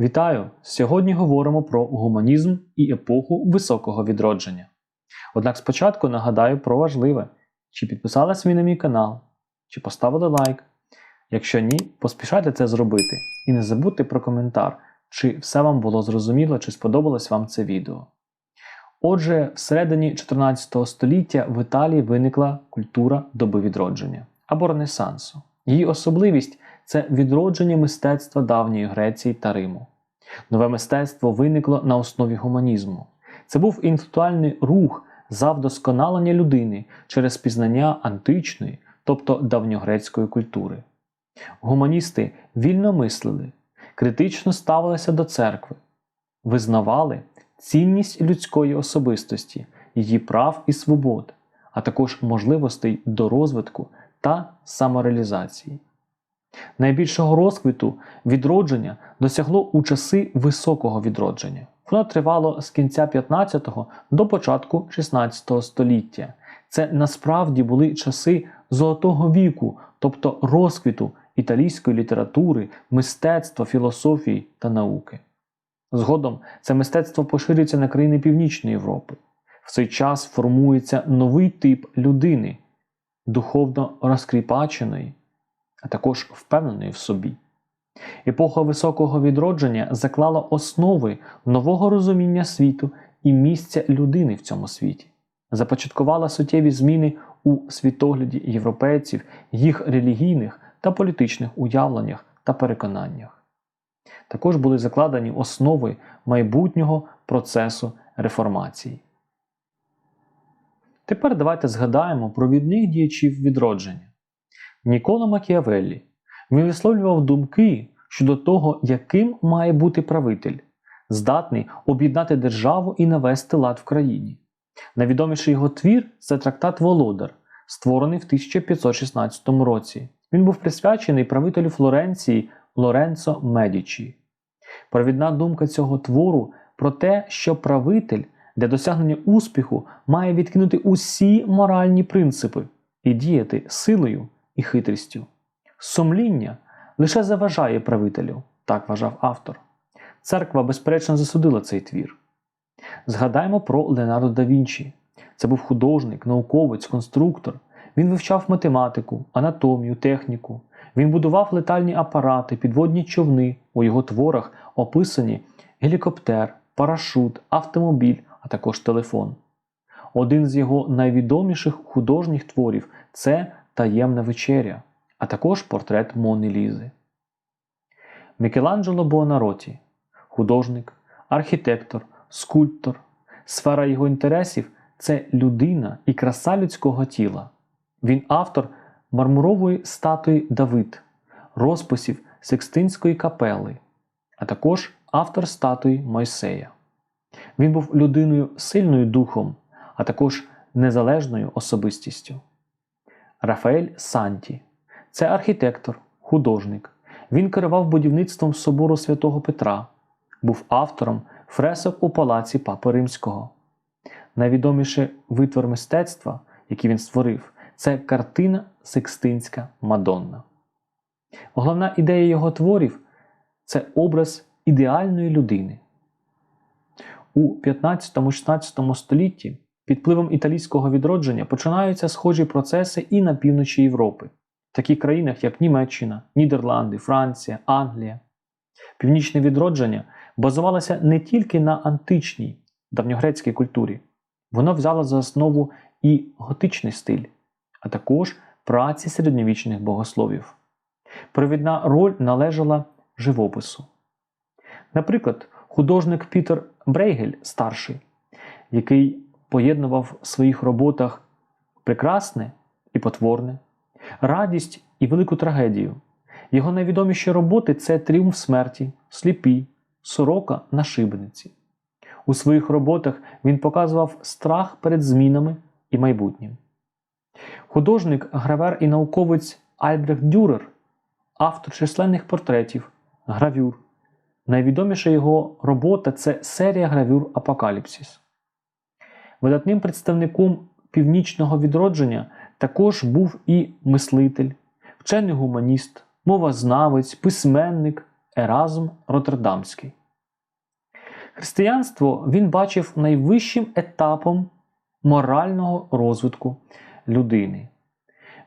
Вітаю! Сьогодні говоримо про гуманізм і епоху високого відродження. Однак спочатку нагадаю про важливе: чи підписались ви на мій канал, чи поставили лайк. Якщо ні, поспішайте це зробити. І не забудьте про коментар, чи все вам було зрозуміло, чи сподобалось вам це відео. Отже, всередині 14 століття в Італії виникла культура доби відродження або Ренесансу. Її особливість це відродження мистецтва давньої Греції та Риму. Нове мистецтво виникло на основі гуманізму. Це був інтелектуальний рух за вдосконалення людини через пізнання античної, тобто давньогрецької культури. Гуманісти вільно мислили, критично ставилися до церкви, визнавали цінність людської особистості, її прав і свобод, а також можливостей до розвитку та самореалізації. Найбільшого розквіту відродження досягло у часи високого відродження. Воно тривало з кінця 15-го до початку 16 століття. Це насправді були часи золотого віку, тобто розквіту італійської літератури, мистецтва, філософії та науки. Згодом це мистецтво поширюється на країни Північної Європи. В цей час формується новий тип людини, духовно розкріпаченої, а також впевненої в собі. Епоха високого відродження заклала основи нового розуміння світу і місця людини в цьому світі, започаткувала суттєві зміни у світогляді європейців, їх релігійних та політичних уявленнях та переконаннях. Також були закладені основи майбутнього процесу реформації. Тепер давайте згадаємо провідних діячів відродження. Нікола Макіавеллі він висловлював думки щодо того, яким має бути правитель, здатний об'єднати державу і навести лад в країні. Найвідоміший його твір це трактат Володар, створений в 1516 році. Він був присвячений правителю Флоренції Лоренцо Медічі. Провідна думка цього твору про те, що правитель для досягнення успіху має відкинути усі моральні принципи і діяти силою і хитрістю. Сумління лише заважає правителю, так вважав автор. Церква, безперечно, засудила цей твір. Згадаймо про Леонардо да Вінчі. Це був художник, науковець, конструктор. Він вивчав математику, анатомію, техніку. Він будував летальні апарати, підводні човни. У його творах описані гелікоптер, парашут, автомобіль, а також телефон. Один з його найвідоміших художніх творів це Таємна вечеря, а також портрет Мони Лізи. Мікеланджело Буонароті художник, архітектор, скульптор. Сфера його інтересів це людина і краса людського тіла. Він автор мармурової статуї Давид, розписів Секстинської капели, а також автор статуї Мойсея. Він був людиною сильною духом, а також незалежною особистістю. Рафаель Санті це архітектор, художник. Він керував будівництвом собору святого Петра, був автором фресок у палаці Папи Римського. Найвідоміший витвор мистецтва, який він створив, це картина Секстинська Мадонна. Головна ідея його творів це образ ідеальної людини. У 15-16 столітті під впливом італійського відродження починаються схожі процеси і на півночі Європи, в таких країнах, як Німеччина, Нідерланди, Франція, Англія. Північне відродження базувалося не тільки на античній давньогрецькій культурі, воно взяло за основу і готичний стиль, а також праці середньовічних богословів. Провідна роль належала живопису. Наприклад, художник Пітер Брейгель старший, який поєднував в своїх роботах прекрасне і потворне, радість і велику трагедію. Його найвідоміші роботи це Тріумф смерті, сліпі, сорока на шибениці. У своїх роботах він показував страх перед змінами і майбутнім. Художник, гравер і науковець Альбрехт Дюрер, автор численних портретів, гравюр. Найвідоміша його робота це серія гравюр Апокаліпсис. Видатним представником північного відродження також був і мислитель, вчений гуманіст, мовознавець, письменник Еразм Роттердамський. Християнство він бачив найвищим етапом морального розвитку людини.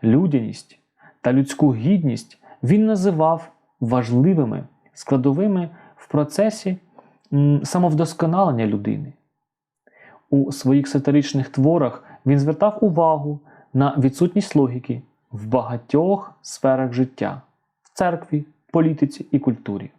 Людяність та людську гідність він називав важливими складовими в процесі самовдосконалення людини. У своїх сатиричних творах він звертав увагу на відсутність логіки в багатьох сферах життя в церкві, політиці і культурі.